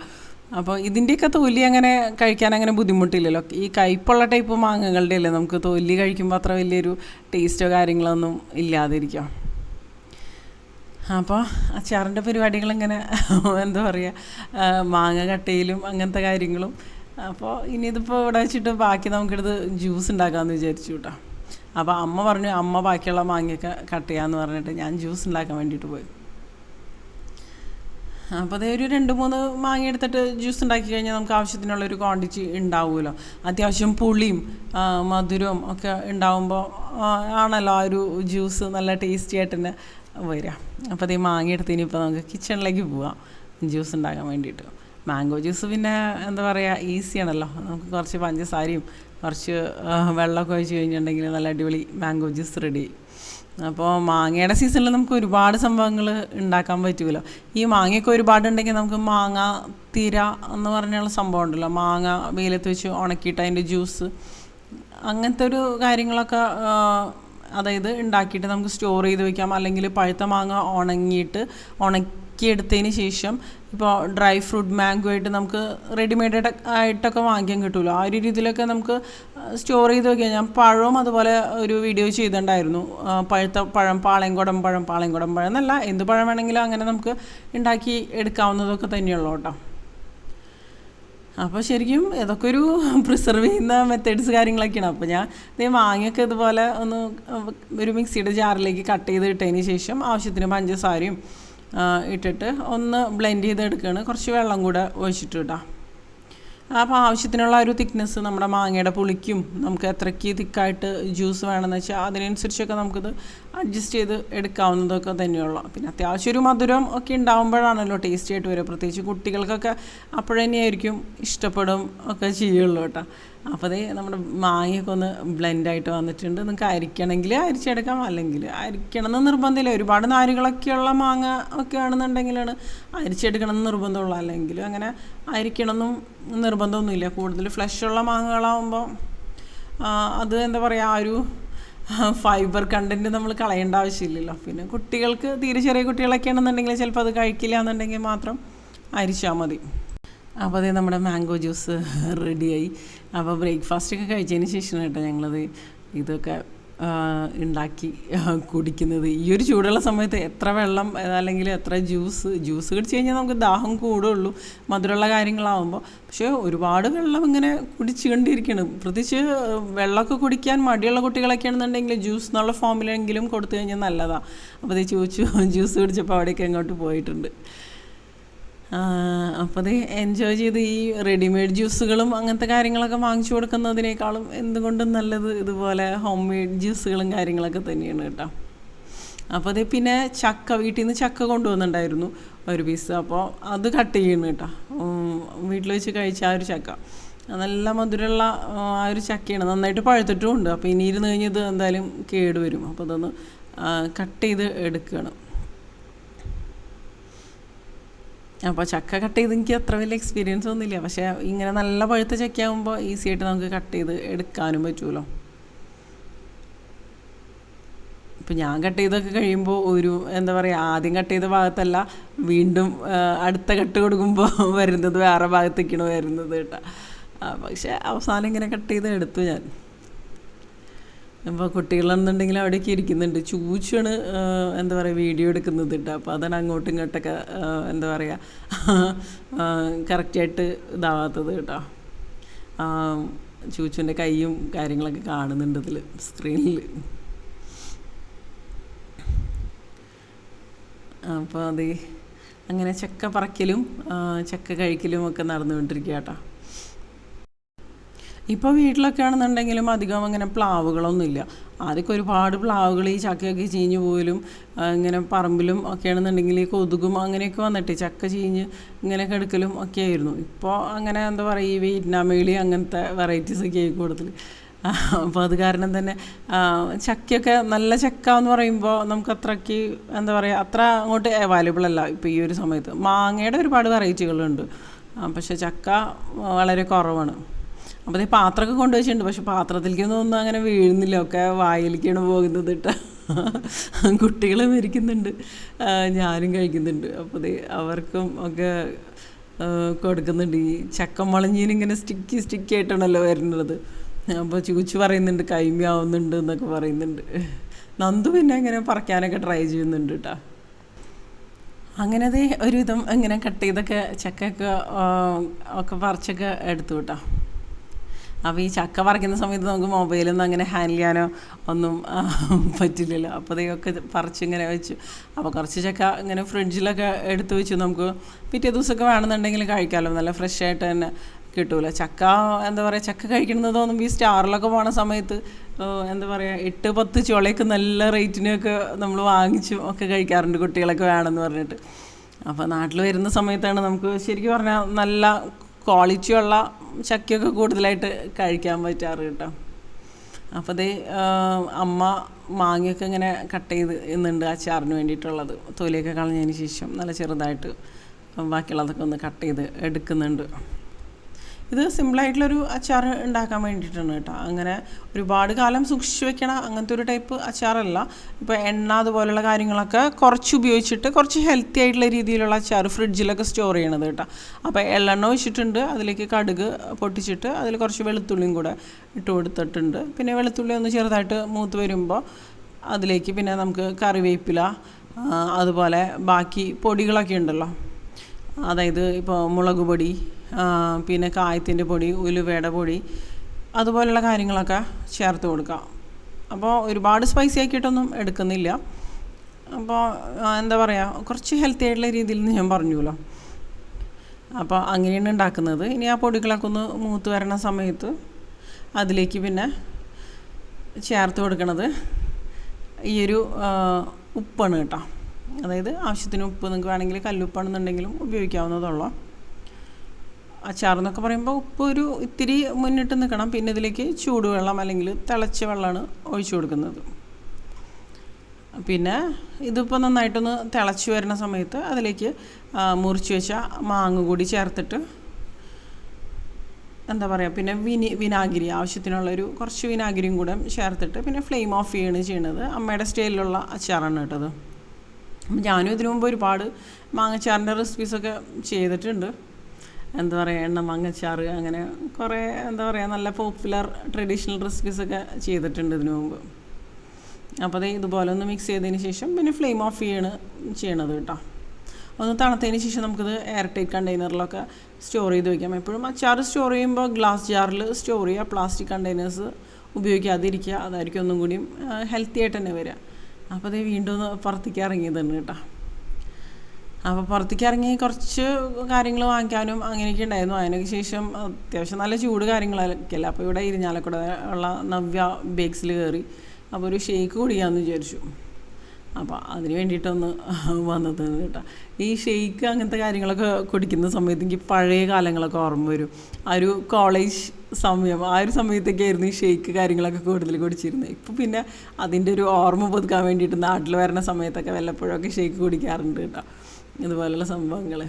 അപ്പോൾ ഇതിന്റെയൊക്കെ തൊലി അങ്ങനെ കഴിക്കാൻ അങ്ങനെ ബുദ്ധിമുട്ടില്ലല്ലോ. ഈ കയ്പുള്ള ടൈപ്പ് മാങ്ങകളുടെ അല്ലേ നമുക്ക് തൊലി കഴിക്കുമ്പോൾ അത്ര വലിയൊരു ടേസ്റ്റോ കാര്യങ്ങളൊന്നും ഇല്ലാതിരിക്കാം? അപ്പോൾ അച്ചാറിന്റെ പരിപാടികൾ ഇങ്ങനെ എന്താ പറയുക മാങ്ങ കട്ടയിലും അങ്ങനത്തെ കാര്യങ്ങളും. അപ്പോൾ ഇനി ഇതിപ്പോൾ ഇവിടെ വെച്ചിട്ട് ബാക്കി നമുക്കിടത് ജ്യൂസ് ഉണ്ടാക്കാമെന്ന് വിചാരിച്ചു കേട്ടോ അപ്പോൾ അമ്മ പറഞ്ഞു അമ്മ ബാക്കിയുള്ള മാങ്ങയൊക്കെ കട്ട് ചെയ്യാമെന്ന് പറഞ്ഞിട്ട് ഞാൻ ജ്യൂസ് ഉണ്ടാക്കാൻ വേണ്ടിയിട്ട് പോയി. അപ്പോൾ അതേ ഒരു രണ്ട് മൂന്ന് മാങ്ങ എടുത്തിട്ട് ജ്യൂസ് ഉണ്ടാക്കി കഴിഞ്ഞാൽ നമുക്ക് ആവശ്യത്തിനുള്ള ഒരു ക്വാണ്ടിറ്റി ഉണ്ടാവുമല്ലോ. അത്യാവശ്യം പുളിയും മധുരവും ഒക്കെ ഉണ്ടാവുമ്പോൾ ആണല്ലോ ആ ഒരു ജ്യൂസ് നല്ല ടേസ്റ്റി ആയിട്ട് തന്നെ വരിക അപ്പോൾ അതേ മാങ്ങ എടുത്ത് ഇനിയിപ്പോൾ നമുക്ക് കിച്ചണിലേക്ക് പോവാം. ജ്യൂസ് ഉണ്ടാക്കാൻ വേണ്ടിയിട്ട്. മാംഗോ ജ്യൂസ് പിന്നെ എന്താ പറയുക ഈസിയാണല്ലോ നമുക്ക് കുറച്ച് പഞ്ചസാരയും കുറച്ച് വെള്ളമൊക്കെ ഒഴിച്ച് കഴിഞ്ഞിട്ടുണ്ടെങ്കിൽ നല്ല അടിപൊളി മാംഗോ ജ്യൂസ് റെഡി അപ്പോൾ മാങ്ങയുടെ സീസണിൽ നമുക്ക് ഒരുപാട് സംഭവങ്ങൾ ഉണ്ടാക്കാൻ പറ്റുമല്ലോ ഈ മാങ്ങയൊക്കെ ഒരുപാട് ഉണ്ടെങ്കിൽ നമുക്ക് മാങ്ങ തീര എന്ന് പറഞ്ഞുള്ള സംഭവം ഉണ്ടല്ലോ. മാങ്ങ വെയിലത്ത് വെച്ച് ഉണക്കിയിട്ട് അതിന്റെ ജ്യൂസ് അങ്ങനത്തെ ഒരു കാര്യങ്ങളൊക്കെ അതായത് ഉണ്ടാക്കിയിട്ട് നമുക്ക് സ്റ്റോർ ചെയ്ത് വെക്കാം. അല്ലെങ്കിൽ പഴുത്ത മാങ്ങ ഉണങ്ങിയിട്ട് ഉണക്കിയെടുത്തതിന് ശേഷം ഇപ്പോൾ ഡ്രൈ ഫ്രൂട്ട് മാംഗോ ആയിട്ട് നമുക്ക് റെഡിമെയ്ഡ് ആയിട്ടൊക്കെ വാങ്ങിക്കാൻ കിട്ടുമല്ലോ ആ ഒരു രീതിയിലൊക്കെ നമുക്ക് സ്റ്റോർ ചെയ്ത് വെക്കാം. ഞാൻ പഴവും അതുപോലെ ഒരു വീഡിയോ ചെയ്തിട്ടുണ്ടായിരുന്നു. പഴുത്ത പഴം പാളയംകുടം പഴം പാളയംകുടം പഴം എന്നല്ല എന്ത് പഴം വേണമെങ്കിലും അങ്ങനെ നമുക്ക് ഉണ്ടാക്കി എടുക്കാവുന്നതൊക്കെ തന്നെയുള്ളൂ കേട്ടോ. അപ്പോൾ ശരിക്കും ഇതൊക്കെ ഒരു പ്രിസർവ് ചെയ്യുന്ന മെത്തേഡ്സ് കാര്യങ്ങളൊക്കെയാണ്. അപ്പോൾ ഞാൻ ഇതേ മാങ്ങയൊക്കെ ഇതുപോലെ ഒന്ന് ഒരു മിക്സിയുടെ ജാറിലേക്ക് കട്ട് ചെയ്ത് ഇട്ടതിന് ശേഷം ആവശ്യത്തിന് പഞ്ചസാരയും ഇട്ടിട്ട് ഒന്ന് ബ്ലെൻഡ് ചെയ്ത് എടുക്കുകയാണ് കുറച്ച് വെള്ളം കൂടെ ഒഴിച്ചിട്ട് ഇടാം. അപ്പോൾ ആവശ്യത്തിനുള്ള ഒരു തിക്നെസ് നമ്മുടെ മാങ്ങയുടെ പുളിക്കും നമുക്ക് എത്രയ്ക്ക് തിക്കായിട്ട് ജ്യൂസ് വേണമെന്ന് വെച്ചാൽ അതിനനുസരിച്ചൊക്കെ നമുക്കിത് അഡ്ജസ്റ്റ് ചെയ്ത് എടുക്കാവുന്നതൊക്കെ തന്നെയുള്ളൂ. പിന്നെ അത്യാവശ്യം ഒരു മധുരം ഒക്കെ ഉണ്ടാകുമ്പോഴാണല്ലോ ടേസ്റ്റി ആയിട്ട് വരിക. പ്രത്യേകിച്ച് കുട്ടികൾക്കൊക്കെ അപ്പോഴന്നെയായിരിക്കും ഇഷ്ടപ്പെടും ഒക്കെ ചെയ്യുള്ളൂ കേട്ടോ. അപ്പോൾ അതേ നമ്മുടെ മാങ്ങയൊക്കെ ഒന്ന് ബ്ലെൻഡായിട്ട് വന്നിട്ടുണ്ട്. നിങ്ങൾക്ക് അരിക്കണമെങ്കിൽ അരിച്ചെടുക്കാം. അല്ലെങ്കിൽ അരിക്കണം എന്ന് നിർബന്ധമില്ല. ഒരുപാട് നാരുകളൊക്കെയുള്ള മാങ്ങ ഒക്കെ ആണെന്നുണ്ടെങ്കിലാണ് അരിച്ചെടുക്കണം എന്ന് നിർബന്ധമുള്ളൂ. അല്ലെങ്കിൽ അങ്ങനെ അരിക്കണമെന്നും നിർബന്ധമൊന്നുമില്ല. കൂടുതൽ ഫ്ലഷുള്ള മാങ്ങകളാകുമ്പോൾ അത് എന്താ പറയുക ആ ഒരു ഫൈബർ കണ്ടന്റ് നമ്മൾ കളയേണ്ട ആവശ്യമില്ലല്ലോ. പിന്നെ കുട്ടികൾക്ക് തീരെ ചെറിയ കുട്ടികളൊക്കെ ആണെന്നുണ്ടെങ്കിൽ ചിലപ്പോൾ അത് കഴിക്കില്ല എന്നുണ്ടെങ്കിൽ മാത്രം അരിച്ചാൽ മതി. അപ്പോൾ അതേ നമ്മുടെ മാംഗോ ജ്യൂസ് റെഡിയായി. അപ്പോൾ ബ്രേക്ക്ഫാസ്റ്റൊക്കെ കഴിച്ചതിന് ശേഷം കേട്ടോ ഞങ്ങളത് ഇതൊക്കെ ഉണ്ടാക്കി കുടിക്കുന്നത്. ഈ ഒരു ചൂടുള്ള സമയത്ത് എത്ര വെള്ളം അല്ലെങ്കിൽ എത്ര ജ്യൂസ് ജ്യൂസ് കുടിച്ച് കഴിഞ്ഞാൽ നമുക്ക് ദാഹം കൂടുള്ളൂ മധുരമുള്ള കാര്യങ്ങളാവുമ്പോൾ. പക്ഷേ ഒരുപാട് വെള്ളം ഇങ്ങനെ കുടിച്ചുകൊണ്ടിരിക്കണം പ്രത്യേകിച്ച് വെള്ളമൊക്കെ കുടിക്കാൻ മടിയുള്ള കുട്ടികളൊക്കെ ആണെന്നുണ്ടെങ്കിൽ ജ്യൂസ് എന്നുള്ള ഫോമിലെങ്കിലും കൊടുത്തു കഴിഞ്ഞാൽ നല്ലതാണ് അപ്പോൾ അത് ചോദിച്ചു ജ്യൂസ് കുടിച്ചപ്പോൾ അവിടേക്ക് എങ്ങോട്ട് പോയിട്ടുണ്ട്? അപ്പോൾ എൻജോയ് ചെയ്ത് ഈ റെഡിമെയ്ഡ് ജ്യൂസുകളും അങ്ങനത്തെ കാര്യങ്ങളൊക്കെ വാങ്ങിച്ചു കൊടുക്കുന്നതിനേക്കാളും എന്തുകൊണ്ടും നല്ലത് ഇതുപോലെ ഹോം മെയ്ഡ് ജ്യൂസുകളും കാര്യങ്ങളൊക്കെ തന്നെയാണ് കേട്ടോ. അപ്പോൾ അത് പിന്നെ ചക്ക വീട്ടിൽ നിന്ന് ചക്ക കൊണ്ടുവന്നിട്ടുണ്ടായിരുന്നു ഒരു പീസ് അപ്പോൾ അത് കട്ട് ചെയ്യണം കേട്ടോ. വീട്ടിൽ വെച്ച് കഴിച്ച ആ ഒരു ചക്ക. നല്ല മധുരമുള്ള ആ ഒരു ചക്കയാണ്. നന്നായിട്ട് പഴുത്തിട്ടും ഉണ്ട്. അപ്പോൾ ഇനി ഇരുന്ന് കഴിഞ്ഞത് എന്തായാലും കേടുവരും. അപ്പോൾ അതൊന്ന് കട്ട് ചെയ്ത് എടുക്കണം അപ്പോൾ ചക്ക കട്ട് ചെയ്ത് എനിക്ക് അത്ര വലിയ എക്സ്പീരിയൻസ് ഒന്നുമില്ല. പക്ഷേ ഇങ്ങനെ നല്ല പഴുത്ത ചക്ക ആകുമ്പോൾ ഈസി ആയിട്ട് നമുക്ക് കട്ട് ചെയ്ത് എടുക്കാനും പറ്റുമല്ലോ ഇപ്പം ഞാൻ കട്ട് ചെയ്തൊക്കെ കഴിയുമ്പോൾ ഒരു എന്താ പറയുക ആദ്യം കട്ട് ചെയ്ത ഭാഗത്തല്ല വീണ്ടും അടുത്ത കട്ട് കൊടുക്കുമ്പോൾ വരുന്നത് വേറെ ഭാഗത്തേക്കാണ് വരുന്നത് കേട്ടോ. പക്ഷേ അവസാനം ഇങ്ങനെ കട്ട് ചെയ്ത് എടുത്തു ഞാൻ. അപ്പോൾ കുട്ടികളെന്നുണ്ടെങ്കിൽ അവിടേക്ക് ഇരിക്കുന്നുണ്ട്. ചൂച്ചാണ് എന്താ പറയുക വീഡിയോ എടുക്കുന്നത് കേട്ടോ. അപ്പോൾ അതാണ് അങ്ങോട്ടും ഇങ്ങോട്ടൊക്കെ എന്താ പറയുക കറക്റ്റായിട്ട് ഇതാവാത്തത് കേട്ടോ. ചൂച്ചുന്റെ കൈയും കാര്യങ്ങളൊക്കെ കാണുന്നുണ്ട് ഇതിൽ സ്ക്രീനിൽ അപ്പോൾ അത് അങ്ങനെ ചക്ക പറക്കലും ചക്ക കഴിക്കലും ഒക്കെ നടന്നുകൊണ്ടിരിക്കുക കേട്ടോ. ഇപ്പോൾ വീട്ടിലൊക്കെ ആണെന്നുണ്ടെങ്കിലും അധികം അങ്ങനെ പ്ലാവുകളൊന്നുമില്ല. ആദ്യമൊക്കെ ഒരുപാട് പ്ലാവുകൾ ഈ ചക്കയൊക്കെ ചീഞ്ഞു പോലും ഇങ്ങനെ പറമ്പിലും ഒക്കെ ആണെന്നുണ്ടെങ്കിൽ ഈ കൊതുകും അങ്ങനെയൊക്കെ വന്നിട്ട് ചക്ക ചീഞ്ഞ് ഇങ്ങനെ കെടുക്കലും ഒക്കെ ആയിരുന്നു ഇപ്പോൾ അങ്ങനെ എന്താ പറയുക ഈ വിയറ്റ്നാമേളി അങ്ങനത്തെ വെറൈറ്റീസ് ഒക്കെ ആയി കൂടുതൽ അപ്പോൾ അത് കാരണം തന്നെ ചക്കയൊക്കെ നല്ല ചക്ക എന്ന് പറയുമ്പോൾ നമുക്ക് അത്രയ്ക്ക് എന്താ പറയുക അത്ര അങ്ങോട്ട് അവൈലബിൾ അല്ല ഇപ്പോൾ ഈ ഒരു സമയത്ത്. മാങ്ങയുടെ ഒരുപാട് വെറൈറ്റികളുണ്ട് പക്ഷേ ചക്ക വളരെ കുറവാണ്. അപ്പോൾ ഈ പാത്രമൊക്കെ കൊണ്ടുവച്ചിട്ടുണ്ട്. പക്ഷെ പാത്രത്തിലേക്കൊന്നും ഒന്നും അങ്ങനെ വീഴുന്നില്ല. ഒക്കെ വായിലേക്കാണ് പോകുന്നത് കേട്ടോ. കുട്ടികൾ മരിക്കുന്നുണ്ട്. ഞാനും കഴിക്കുന്നുണ്ട്. അപ്പോൾ അവർക്കും ഒക്കെ കൊടുക്കുന്നുണ്ട്. ഈ ചക്ക മുളഞ്ഞീന് ഇങ്ങനെ സ്റ്റിക്കി സ്റ്റിക്കി ആയിട്ടാണല്ലോ വരുന്നത് അപ്പോൾ ചൂച്ചു പറയുന്നുണ്ട് കൈമ്യാവുന്നുണ്ട് എന്നൊക്കെ പറയുന്നുണ്ട്. നന്ദു പിന്നെ ഇങ്ങനെ പറിക്കാനൊക്കെ ട്രൈ ചെയ്യുന്നുണ്ട് കേട്ടോ. അങ്ങനെ ഒരുവിധം ഇങ്ങനെ കട്ട് ചെയ്തൊക്കെ ചക്കയൊക്കെ ഒക്കെ പറിച്ചൊക്കെ എടുത്തു കേട്ടോ. അപ്പോൾ ഈ ചക്ക പറിക്കുന്ന സമയത്ത് നമുക്ക് മൊബൈലൊന്നും അങ്ങനെ ഹാൻഡിൽ ചെയ്യാനോ ഒന്നും പറ്റില്ലല്ലോ. അപ്പോൾ ഇതൊക്കെ പറിച്ചിങ്ങനെ വെച്ചു. അപ്പോൾ കുറച്ച് ചക്ക ഇങ്ങനെ ഫ്രിഡ്ജിലൊക്കെ എടുത്ത് വെച്ചു. നമുക്ക് പിറ്റേ ദിവസമൊക്കെ വേണമെന്നുണ്ടെങ്കിൽ കഴിക്കാമല്ലോ നല്ല ഫ്രഷ് ആയിട്ട് തന്നെ കിട്ടൂല. ചക്ക എന്താ പറയുക ചക്ക കഴിക്കണമെന്ന് തോന്നുമ്പോൾ ഈ സ്റ്റാറിലൊക്കെ പോണ സമയത്ത് എന്താ പറയുക എട്ട് പത്ത് ചുളയൊക്കെ നല്ല റേറ്റിനൊക്കെ നമ്മൾ വാങ്ങിച്ചും ഒക്കെ കഴിക്കാറുണ്ട് കുട്ടികളൊക്കെ വേണമെന്ന് പറഞ്ഞിട്ട്. അപ്പോൾ നാട്ടിൽ വരുന്ന സമയത്താണ് നമുക്ക് ശരിക്കും പറഞ്ഞാൽ നല്ല ക്വാളിറ്റിയുള്ള ചക്കയൊക്കെ കൂടുതലായിട്ട് കഴിക്കാൻ പറ്റാറ് കേട്ടോ. അപ്പോൾ അതേ അമ്മ മാങ്ങയൊക്കെ ഇങ്ങനെ കട്ട് ചെയ്ത് ഇന്നുണ്ട് അച്ചാറിന് വേണ്ടിയിട്ടുള്ളത്. തൊലിയൊക്കെ കളഞ്ഞതിന് ശേഷം നല്ല ചെറുതായിട്ട് ബാക്കിയുള്ളതൊക്കെ ഒന്ന് കട്ട് ചെയ്ത് എടുക്കുന്നുണ്ട്. ഇത് സിമ്പിളായിട്ടുള്ളൊരു അച്ചാർ ഉണ്ടാക്കാൻ വേണ്ടിയിട്ടാണ് കേട്ടോ. അങ്ങനെ ഒരുപാട് കാലം സൂക്ഷിച്ച് വെക്കണ അങ്ങനത്തെ ഒരു ടൈപ്പ് അച്ചാറല്ല. ഇപ്പോൾ എണ്ണ അതുപോലുള്ള കാര്യങ്ങളൊക്കെ കുറച്ച് ഉപയോഗിച്ചിട്ട് കുറച്ച് ഹെൽത്തി ആയിട്ടുള്ള രീതിയിലുള്ള അച്ചാർ ഫ്രിഡ്ജിലൊക്കെ സ്റ്റോർ ചെയ്യണത് കേട്ടോ. അപ്പോൾ എള്ളെണ്ണ വെച്ചിട്ടുണ്ട് അതിലേക്ക് കടുക് പൊട്ടിച്ചിട്ട് അതിൽ കുറച്ച് വെളുത്തുള്ളിയും കൂടെ ഇട്ട് കൊടുത്തിട്ടുണ്ട്. പിന്നെ വെളുത്തുള്ളി ഒന്ന് ചെറുതായിട്ട് മൂത്ത് വരുമ്പോൾ അതിലേക്ക് പിന്നെ നമുക്ക് കറിവേപ്പില അതുപോലെ ബാക്കി പൊടികളൊക്കെ ഉണ്ടല്ലോ. അതായത് ഇപ്പോൾ മുളക് പൊടി പിന്നെ കായത്തിന്റെ പൊടി ഉലുവയുടെ പൊടി അതുപോലെയുള്ള കാര്യങ്ങളൊക്കെ ചേർത്ത് കൊടുക്കാം. അപ്പോൾ ഒരുപാട് സ്പൈസി ആക്കിയിട്ടൊന്നും എടുക്കുന്നില്ല. അപ്പോൾ എന്താ പറയുക കുറച്ച് ഹെൽത്തി ആയിട്ടുള്ള രീതിയിൽ നിന്ന് ഞാൻ പറഞ്ഞുല്ലോ അപ്പോൾ അങ്ങനെയാണ് ഉണ്ടാക്കുന്നത്. ഇനി ആ പൊടികളൊക്കെ ഒന്ന് മൂത്ത് വരണ സമയത്ത് അതിലേക്ക് പിന്നെ ചേർത്ത് കൊടുക്കണത് ഈയൊരു ഉപ്പാണ് കേട്ടോ. അതായത് ആവശ്യത്തിന് ഉപ്പ് നിങ്ങൾക്ക് വേണമെങ്കിൽ കല്ലുപ്പാണെന്നുണ്ടെങ്കിലും ഉപയോഗിക്കാവുന്നതുള്ളൂ അച്ചാർ എന്നൊക്കെ പറയുമ്പോൾ ഉപ്പ് ഒരു ഇത്തിരി മുന്നിട്ട് നിൽക്കണം പിന്നെ ഇതിലേക്ക് ചൂടുവെള്ളം അല്ലെങ്കിൽ തിളച്ച വെള്ളമാണ് ഒഴിച്ചു കൊടുക്കുന്നത്. പിന്നെ ഇതിപ്പോൾ നന്നായിട്ടൊന്ന് തിളച്ച് വരുന്ന സമയത്ത് അതിലേക്ക് മുറിച്ച് വെച്ച മാങ്ങ കൂടി ചേർത്തിട്ട് എന്താ പറയുക പിന്നെ വിനി വിനാഗിരി ആവശ്യത്തിനുള്ളൊരു കുറച്ച് വിനാഗിരിയും കൂടെ ചേർത്തിട്ട് പിന്നെ ഫ്ലെയിം ഓഫ് ചെയ്യാണ് ചെയ്യുന്നത് അമ്മയുടെ സ്റ്റൈലിലുള്ള അച്ചാറാണ് കേട്ടത്. ഞാനും ഇതിനു മുമ്പ് ഒരുപാട് മാങ്ങച്ചാറിന്റെ റെസിപ്പീസൊക്കെ ചെയ്തിട്ടുണ്ട്. എന്താ പറയുക എണ്ണ മങ്ങച്ചാറ് അങ്ങനെ കുറേ എന്താ പറയുക നല്ല പോപ്പുലർ ട്രഡീഷണൽ റെസിപ്പീസൊക്കെ ചെയ്തിട്ടുണ്ട് ഇതിനു മുമ്പ്. അപ്പോൾ അത് ഇതുപോലെ ഒന്ന് മിക്സ് ചെയ്തതിന് ശേഷം പിന്നെ ഫ്ലെയിം ഓഫ് ചെയ്യാണ് ചെയ്യണത് കേട്ടോ. ഒന്ന് തണുത്തതിന് ശേഷം നമുക്കിത് എയർ ടൈറ്റ് കണ്ടെയ്നറിലൊക്കെ സ്റ്റോർ ചെയ്ത് വെക്കാം. എപ്പോഴും അച്ചാർ സ്റ്റോർ ചെയ്യുമ്പോൾ ഗ്ലാസ് ജാറിൽ സ്റ്റോർ ചെയ്യുക. പ്ലാസ്റ്റിക് കണ്ടെയ്നേഴ്സ് ഉപയോഗിക്കാതിരിക്കുക. അതായിരിക്കും ഒന്നും കൂടിയും ഹെൽത്തി ആയിട്ട് തന്നെ വരിക. അപ്പോൾ അത് വീണ്ടും പുറത്തേക്ക് ഇറങ്ങിയതാണ് കേട്ടോ. അപ്പോൾ പുറത്തേക്ക് ഇറങ്ങി കുറച്ച് കാര്യങ്ങൾ വാങ്ങിക്കാനും അങ്ങനെയൊക്കെ ഉണ്ടായിരുന്നു. അതിനൊക്കെ ശേഷം അത്യാവശ്യം നല്ല ചൂട് കാര്യങ്ങളൊക്കെ അല്ല അപ്പോൾ ഇവിടെ ഇരിഞ്ഞാലക്കുട ഉള്ള നവ്യ ബേക്സിൽ കയറി അപ്പോൾ ഒരു ഷേക്ക് കുടിക്കാമെന്ന് വിചാരിച്ചു. അപ്പോൾ അതിന് വേണ്ടിയിട്ടൊന്ന് വന്നത് കേട്ടോ. ഈ ഷെയ്ക്ക് അങ്ങനത്തെ കാര്യങ്ങളൊക്കെ കുടിക്കുന്ന സമയത്ത് എനിക്ക് പഴയ കാലങ്ങളൊക്കെ ഓർമ്മ വരും. ആ ഒരു കോളേജ് സമയം ആ ഒരു സമയത്തൊക്കെ ആയിരുന്നു ഈ ഷെയ്ക്ക് കാര്യങ്ങളൊക്കെ കൂടുതൽ കുടിച്ചിരുന്നത്. ഇപ്പോൾ പിന്നെ അതിന്റെ ഒരു ഓർമ്മ പുതുക്കാൻ വേണ്ടിയിട്ട് നാട്ടിൽ വരുന്ന സമയത്തൊക്കെ വല്ലപ്പോഴൊക്കെ ഷെയ്ക്ക് കുടിക്കാറുണ്ട് കേട്ടോ. ഇതുപോലുള്ള സംഭവങ്ങൾ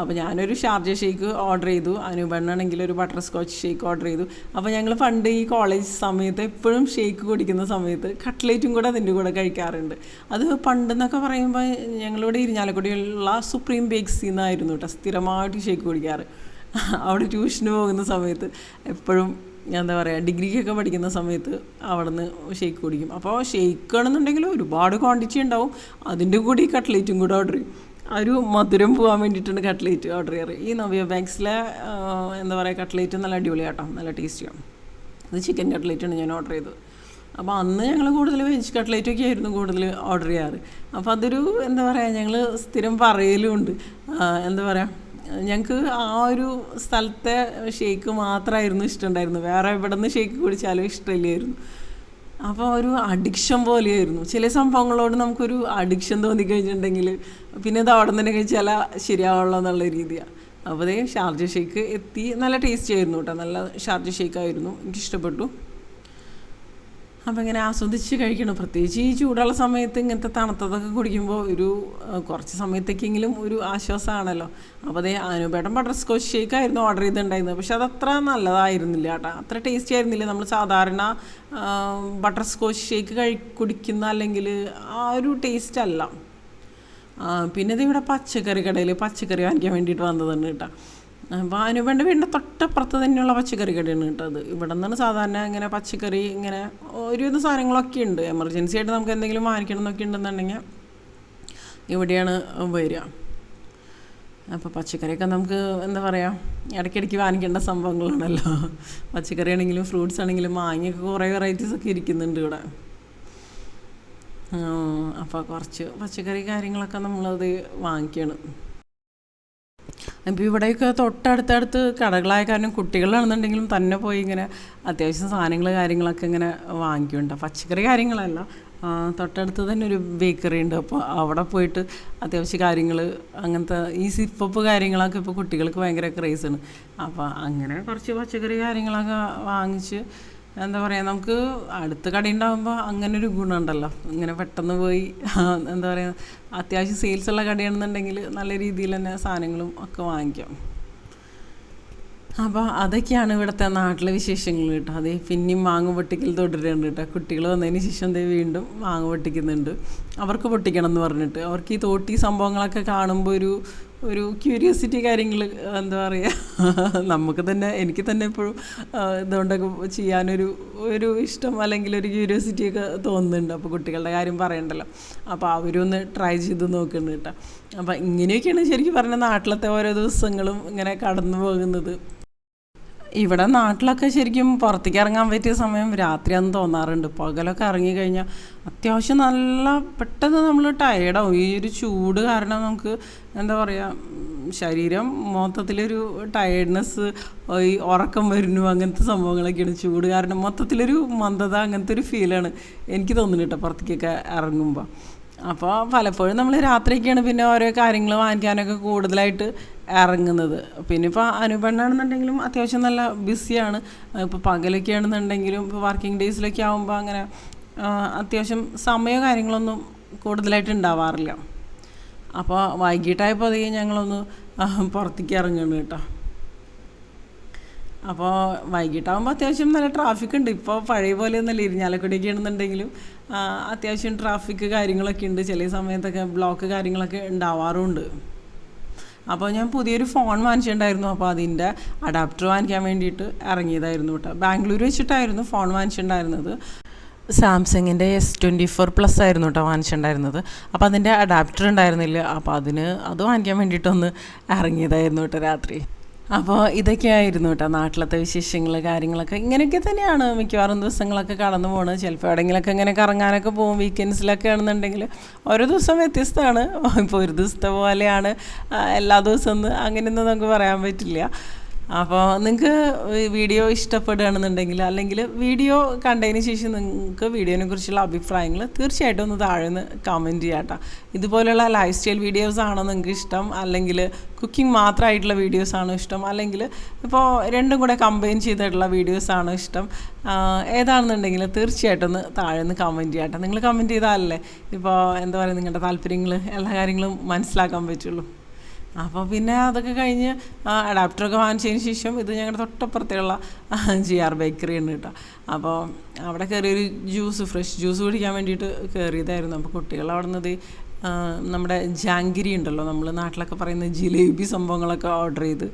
അപ്പോൾ ഞാനൊരു ഷാർജ ഷേക്ക് ഓർഡർ ചെയ്തു. അനുപണ്ണാണെങ്കിൽ ഒരു ബട്ടർ സ്കോച്ച് ഷേക്ക് ഓർഡർ ചെയ്തു. അപ്പോൾ ഞങ്ങൾ പണ്ട് ഈ കോളേജ് സമയത്ത് എപ്പോഴും ഷേക്ക് കുടിക്കുന്ന സമയത്ത് കട്ട്ലേറ്റും കൂടെ അതിന്റെ കൂടെ കഴിക്കാറുണ്ട്. അത് പണ്ടെന്നൊക്കെ പറയുമ്പോൾ ഞങ്ങളിവിടെ ഇരിഞ്ഞാലക്കുടിയുള്ള സുപ്രീം ബേക്സിൽ നിന്നായിരുന്നു കേട്ടോ സ്ഥിരമായിട്ട് ഷേക്ക് കുടിക്കാറ്. അവിടെ ട്യൂഷന് പോകുന്ന സമയത്ത് എപ്പോഴും എന്താ പറയുക ഡിഗ്രിക്കൊക്കെ പഠിക്കുന്ന സമയത്ത് അവിടെ നിന്ന് ഷേക്ക് കുടിക്കും. അപ്പോൾ ഷേക്ക് ആണെന്നുണ്ടെങ്കിൽ ഒരുപാട് ക്വാണ്ടിറ്റി ഉണ്ടാവും. അതിന്റെ കൂടി കട്ട്ലേറ്റും കൂടെ ഓർഡർ ചെയ്യും. ഒരു മധുരം പോകാൻ വേണ്ടിയിട്ടാണ് കട്ട്ലേറ്റ് ഓർഡർ ചെയ്യാറ്. ഈ നവ്യ ബാഗ്സിലെ എന്താ പറയുക കട്ട്ലേറ്റ് നല്ല അടിപൊളിയാട്ടോ നല്ല ടേസ്റ്റിയാണ് അത് ചിക്കൻ കട്ട്ലേറ്റാണ് ഞാൻ ഓർഡർ ചെയ്തത്. അപ്പോൾ അന്ന് ഞങ്ങൾ കൂടുതൽ വെജ് കട്ട്ലേറ്റൊക്കെ ആയിരുന്നു കൂടുതൽ ഓർഡർ ചെയ്യാറ്. അപ്പോൾ അതൊരു എന്താ പറയുക ഞങ്ങൾ സ്ഥിരം പറയലുമുണ്ട് എന്താ പറയുക ഞങ്ങൾക്ക് ആ ഒരു സ്ഥലത്തെ ഷേക്ക് മാത്രമായിരുന്നു ഇഷ്ടമുണ്ടായിരുന്നു വേറെ എവിടെ നിന്ന് ഷേക്ക് കുടിച്ചാലും ഇഷ്ടമില്ലായിരുന്നു. അപ്പോൾ ഒരു അഡിക്ഷൻ പോലെയായിരുന്നു. ചില സംഭവങ്ങളോട് നമുക്കൊരു അഡിക്ഷൻ തോന്നിക്കഴിഞ്ഞിട്ടുണ്ടെങ്കിൽ പിന്നെ അത് അവിടെ തന്നെ കഴിച്ചാൽ ശരിയാവുള്ളൂ എന്നുള്ള രീതിയാണ് അപ്പോൾ ഷാർജ ഷേക്ക് എത്തി. നല്ല ടേസ്റ്റി ആയിരുന്നു കേട്ടോ. നല്ല ഷാർജ ഷേക്കായിരുന്നു എനിക്കിഷ്ടപ്പെട്ടു. അപ്പോൾ ഇങ്ങനെ ആസ്വദിച്ച് കഴിക്കണം. പ്രത്യേകിച്ച് ഈ ചൂടുള്ള സമയത്ത് ഇങ്ങനത്തെ തണുത്തതൊക്കെ കുടിക്കുമ്പോൾ ഒരു കുറച്ച് സമയത്തേക്കെങ്കിലും ഒരു ആശ്വാസമാണല്ലോ അപ്പോൾ അതേ അനുപേട്ടൻ ബട്ടർ സ്കോച്ച് ഷേക്ക് ആയിരുന്നു ഓർഡർ ചെയ്തിട്ടുണ്ടായിരുന്നത്. പക്ഷെ അതത്ര നല്ലതായിരുന്നില്ല കേട്ടോ. അത്ര ടേസ്റ്റി ആയിരുന്നില്ല. നമ്മൾ സാധാരണ ബട്ടർ സ്കോച്ച് ഷേക്ക് കഴി കുടിക്കുന്ന അല്ലെങ്കിൽ ആ ഒരു ടേസ്റ്റ് അല്ല. പിന്നെ ഇത് ഇവിടെ പച്ചക്കറി കടയിൽ പച്ചക്കറി വാങ്ങിക്കാൻ വേണ്ടിയിട്ട് വന്നതാണ് കേട്ടോ. അനുപേണ്ട വീടിന്റെ തൊട്ടപ്പുറത്ത് തന്നെയുള്ള പച്ചക്കറി കടയാണ് കേട്ടോ അത്. ഇവിടെ നിന്നാണ് സാധാരണ ഇങ്ങനെ പച്ചക്കറി ഇങ്ങനെ ഒരുവിധ സാധനങ്ങളൊക്കെ ഉണ്ട്. എമർജൻസി ആയിട്ട് നമുക്ക് എന്തെങ്കിലും വാങ്ങിക്കണം എന്നൊക്കെ ഉണ്ടെന്നുണ്ടെങ്കിൽ ഇവിടെയാണ് വരിക. അപ്പോൾ പച്ചക്കറിയൊക്കെ നമുക്ക് എന്താ പറയുക ഇടയ്ക്കിടയ്ക്ക് വാങ്ങിക്കേണ്ട സംഭവങ്ങളാണല്ലോ. പച്ചക്കറി ആണെങ്കിലും ഫ്രൂട്ട്സ് ആണെങ്കിലും മാങ്ങയൊക്കെ കുറേ വെറൈറ്റീസ് ഒക്കെ ഇരിക്കുന്നുണ്ട് ഇവിടെ. അപ്പോൾ കുറച്ച് പച്ചക്കറി കാര്യങ്ങളൊക്കെ നമ്മളത് വാങ്ങിക്കണം. ഇപ്പോൾ ഇവിടെയൊക്കെ തൊട്ടടുത്തടുത്ത് കടകളായ കാരണം കുട്ടികളാണെന്നുണ്ടെങ്കിലും തന്നെ പോയി ഇങ്ങനെ അത്യാവശ്യം സാധനങ്ങൾ കാര്യങ്ങളൊക്കെ ഇങ്ങനെ വാങ്ങിക്കുന്നുണ്ട്. പച്ചക്കറി കാര്യങ്ങളല്ല. തൊട്ടടുത്ത് തന്നെ ഒരു ബേക്കറി ഉണ്ട്. അപ്പോൾ അവിടെ പോയിട്ട് അത്യാവശ്യ കാര്യങ്ങൾ അങ്ങനത്തെ ഈ സിപ്പപ്പ് കാര്യങ്ങളൊക്കെ ഇപ്പോൾ കുട്ടികൾക്ക് ഭയങ്കര ക്രേസാണ് അപ്പോൾ അങ്ങനെ കുറച്ച് പച്ചക്കറി കാര്യങ്ങളൊക്കെ വാങ്ങിച്ച് എന്താ പറയുക നമുക്ക് അടുത്ത കട ഉണ്ടാകുമ്പോൾ ഒരു ഗുണമുണ്ടല്ലോ. ഇങ്ങനെ പെട്ടെന്ന് പോയി എന്താ പറയുക അത്യാവശ്യം സെയിൽസ് ഉള്ള കടയാണെന്നുണ്ടെങ്കിൽ നല്ല രീതിയിൽ തന്നെ സാധനങ്ങളും ഒക്കെ വാങ്ങിക്കാം. അപ്പോൾ അതൊക്കെയാണ് ഇവിടുത്തെ നാട്ടിലെ വിശേഷങ്ങൾ കേട്ടോ. അതേ പിന്നെയും മാങ്ങ പൊട്ടിക്കൽ തുടരുന്നുണ്ട് കേട്ടോ. കുട്ടികൾ വന്നതിന് ശേഷം ദേ വീണ്ടും മാങ്ങ പൊട്ടിക്കുന്നുണ്ട്. അവർക്ക് പൊട്ടിക്കണം എന്ന് പറഞ്ഞിട്ട്. അവർക്ക് ഈ തോട്ടി സംഭവങ്ങളൊക്കെ കാണുമ്പോൾ ഒരു ഒരു ക്യൂരിയോസിറ്റി കാര്യങ്ങൾ എന്താ പറയുക നമുക്ക് തന്നെ എനിക്ക് തന്നെ എപ്പോഴും ഇതുകൊണ്ടൊക്കെ ചെയ്യാനൊരു ഒരു ഇഷ്ടം അല്ലെങ്കിൽ ഒരു ക്യൂരിയോസിറ്റി ഒക്കെ തോന്നുന്നുണ്ട്. അപ്പോൾ കുട്ടികളുടെ കാര്യം പറയണ്ടല്ലോ. അപ്പോൾ അവരൊന്ന് ട്രൈ ചെയ്ത് നോക്കുന്നുണ്ട് കേട്ടോ അപ്പോൾ ഇങ്ങനെയൊക്കെയാണ് ശരിക്കും പറഞ്ഞാൽ നാട്ടിലത്തെ ഓരോ ദിവസങ്ങളും ഇങ്ങനെ കടന്നു പോകുന്നത്. ഇവിടെ നാട്ടിലൊക്കെ ശരിക്കും പുറത്തേക്ക് ഇറങ്ങാൻ പറ്റിയ സമയം രാത്രിയാന്ന് തോന്നാറുണ്ട്. പകലൊക്കെ ഇറങ്ങിക്കഴിഞ്ഞാൽ അത്യാവശ്യം നല്ല പെട്ടെന്ന് നമ്മൾ ടയേർഡാവും ഈ ഒരു ചൂട് കാരണം നമുക്ക് എന്താ പറയുക ശരീരം മൊത്തത്തിലൊരു ടയർഡ്നെസ് ഈ ഉറക്കം വരുന്നു അങ്ങനത്തെ സംഭവങ്ങളൊക്കെയാണ്. ചൂട് കാരണം മൊത്തത്തിലൊരു മന്ദത അങ്ങനത്തെ ഒരു ഫീലാണ് എനിക്ക് തോന്നുന്നു കേട്ടോ പുറത്തേക്കൊക്കെ ഇറങ്ങുമ്പോൾ അപ്പോൾ പലപ്പോഴും നമ്മൾ രാത്രിയൊക്കെയാണ് പിന്നെ ഓരോ കാര്യങ്ങൾ വാങ്ങിക്കാനൊക്കെ കൂടുതലായിട്ട് ഇറങ്ങുന്നത് പിന്നെ ഇപ്പോൾ അനുപണ്ണാണെന്നുണ്ടെങ്കിലും അത്യാവശ്യം നല്ല ബിസിയാണ്. ഇപ്പോൾ പകലൊക്കെ ആണെന്നുണ്ടെങ്കിലും ഇപ്പോൾ വർക്കിംഗ് ഡേയ്സിലൊക്കെ ആകുമ്പോൾ അങ്ങനെ അത്യാവശ്യം സമയമോ കാര്യങ്ങളൊന്നും കൂടുതലായിട്ട് ഉണ്ടാവാറില്ല അപ്പോൾ വൈകിട്ടായപ്പോൾ അധികം ഞങ്ങളൊന്ന് പുറത്തേക്ക് ഇറങ്ങുകയാണ് കേട്ടോ. അപ്പോൾ വൈകിട്ടാകുമ്പോൾ അത്യാവശ്യം നല്ല ട്രാഫിക് ഉണ്ട്. ഇപ്പോൾ പഴയ പോലെ ഒന്നല്ല ഇരിഞ്ഞാലക്കുടിയൊക്കെ ആണെന്നുണ്ടെങ്കിലും അത്യാവശ്യം ട്രാഫിക് കാര്യങ്ങളൊക്കെ ഉണ്ട്. ചില സമയത്തൊക്കെ ബ്ലോക്ക് കാര്യങ്ങളൊക്കെ ഉണ്ടാവാറുണ്ട്. അപ്പോൾ ഞാൻ പുതിയൊരു ഫോൺ വാങ്ങിച്ചിട്ടുണ്ടായിരുന്നു. അപ്പോൾ അതിന്റെ അഡാപ്റ്റർ വാങ്ങിക്കാൻ വേണ്ടിയിട്ട് ഇറങ്ങിയതായിരുന്നു കേട്ടോ. ബാംഗ്ലൂർ വെച്ചിട്ടായിരുന്നു ഫോൺ വാങ്ങിച്ചിട്ടുണ്ടായിരുന്നത്. സാംസങ്ങിന്റെ എസ് ട്വന്റി ഫോർ പ്ലസ് ആയിരുന്നു കേട്ടോ വാങ്ങിച്ചിട്ടുണ്ടായിരുന്നത്. അപ്പോൾ അതിന്റെ അഡാപ്റ്റർ ഉണ്ടായിരുന്നില്ല. അപ്പോൾ അതിന് അത് വാങ്ങിക്കാൻ വേണ്ടിയിട്ടൊന്ന് ഇറങ്ങിയതായിരുന്നു കേട്ടോ രാത്രി. അപ്പോൾ ഇതൊക്കെയായിരുന്നു കേട്ടോ നാട്ടിലത്തെ വിശേഷങ്ങൾ കാര്യങ്ങളൊക്കെ. ഇങ്ങനെയൊക്കെ തന്നെയാണ് മിക്കവാറും ദിവസങ്ങളൊക്കെ കടന്നു പോകുന്നത് ചിലപ്പോൾ എവിടെയെങ്കിലൊക്കെ ഇങ്ങനെ കറങ്ങാനൊക്കെ പോകും. വീക്കെൻഡ്സിലൊക്കെ ആണെന്നുണ്ടെങ്കിൽ ഓരോ ദിവസം വ്യത്യസ്തമാണ്. ഇപ്പോൾ ഒരു ദിവസത്തെ പോലെയാണ്. എല്ലാ ദിവസവും അങ്ങനെയൊന്നും നമുക്ക് പറയാൻ പറ്റില്ല. അപ്പോൾ നിങ്ങൾക്ക് വീഡിയോ ഇഷ്ടപ്പെടുകയാണെന്നുണ്ടെങ്കിൽ അല്ലെങ്കിൽ വീഡിയോ കണ്ടതിന് ശേഷം നിങ്ങൾക്ക് വീഡിയോനെ കുറിച്ചുള്ള അഭിപ്രായങ്ങൾ തീർച്ചയായിട്ടും ഒന്ന് താഴെ നിന്ന് കമന്റ് ചെയ്യാട്ടോ ഇതുപോലെയുള്ള ലൈഫ് സ്റ്റൈൽ വീഡിയോസ് ആണോ നിങ്ങൾക്ക് ഇഷ്ടം? അല്ലെങ്കിൽ കുക്കിംഗ് മാത്രമായിട്ടുള്ള വീഡിയോസ് ആണോ ഇഷ്ടം? അല്ലെങ്കിൽ ഇപ്പോൾ രണ്ടും കൂടെ കമ്പൈൻ ചെയ്തിട്ടുള്ള വീഡിയോസ് ആണോ ഇഷ്ടം? ഏതാണെന്നുണ്ടെങ്കിൽ തീർച്ചയായിട്ടും ഒന്ന് താഴെ നിന്ന് കമന്റ് ചെയ്യാട്ടോ നിങ്ങൾ കമന്റ് ചെയ്താലല്ലേ ഇപ്പോൾ എന്താ പറയുക നിങ്ങളുടെ താല്പര്യങ്ങൾ എല്ലാ കാര്യങ്ങളും മനസ്സിലാക്കാൻ പറ്റുള്ളൂ. അപ്പോൾ പിന്നെ അതൊക്കെ കഴിഞ്ഞ് അഡാപ്റ്ററൊക്കെ വാങ്ങിച്ചതിന് ശേഷം ഇത് ഞങ്ങളുടെ തൊട്ടപ്പുറത്തുള്ള ജി ആർ ബേക്കറി ഉണ്ട് കേട്ടോ. അപ്പോൾ അവിടെ കയറി ഒരു ജ്യൂസ് ഫ്രഷ് ജ്യൂസ് കുടിക്കാൻ വേണ്ടിയിട്ട് കയറിയതായിരുന്നു അപ്പോൾ കുട്ടികൾ അവിടെ നിന്ന് നമ്മുടെ ജാങ്കിരി ഉണ്ടല്ലോ നമ്മൾ നാട്ടിലൊക്കെ പറയുന്ന ജിലേബി സംഭവങ്ങളൊക്കെ ഓർഡർ ചെയ്ത്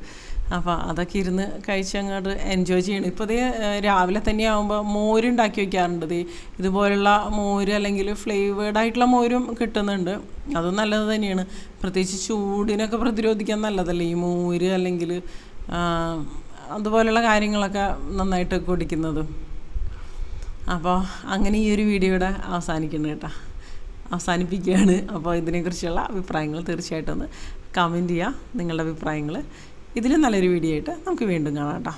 അപ്പോൾ അതൊക്കെ ഇരുന്ന് കഴിച്ച് അങ്ങോട്ട് എൻജോയ് ചെയ്യണം. ഇപ്പോൾ ഇതേ രാവിലെ തന്നെ ആകുമ്പോൾ മോരുണ്ടാക്കി വെക്കാറുണ്ട്. ദേ ഇതുപോലുള്ള മോര് അല്ലെങ്കിൽ ഫ്ലേവേഡ് ആയിട്ടുള്ള മോരും കിട്ടുന്നുണ്ട്. അതും നല്ലത് തന്നെയാണ്. പ്രത്യേകിച്ച് ചൂടിനൊക്കെ പ്രതിരോധിക്കാൻ നല്ലതല്ലേ ഈ മോര് അല്ലെങ്കിൽ അതുപോലുള്ള കാര്യങ്ങളൊക്കെ നന്നായിട്ട് കുടിക്കുന്നത്. അപ്പോൾ അങ്ങനെ ഈ ഒരു വീഡിയോയുടെ അവസാനിക്കുന്നു കേട്ടോ. അവസാനിപ്പിക്കുകയാണ്. അപ്പോൾ ഇതിനെക്കുറിച്ചുള്ള അഭിപ്രായങ്ങൾ തീർച്ചയായിട്ടും ഒന്ന് കമന്റ് ചെയ്യുക നിങ്ങളുടെ അഭിപ്രായങ്ങൾ ഇതിലും നല്ലൊരു വീഡിയോ ആയിട്ട് നമുക്ക് വീണ്ടും കാണാം കേട്ടോ.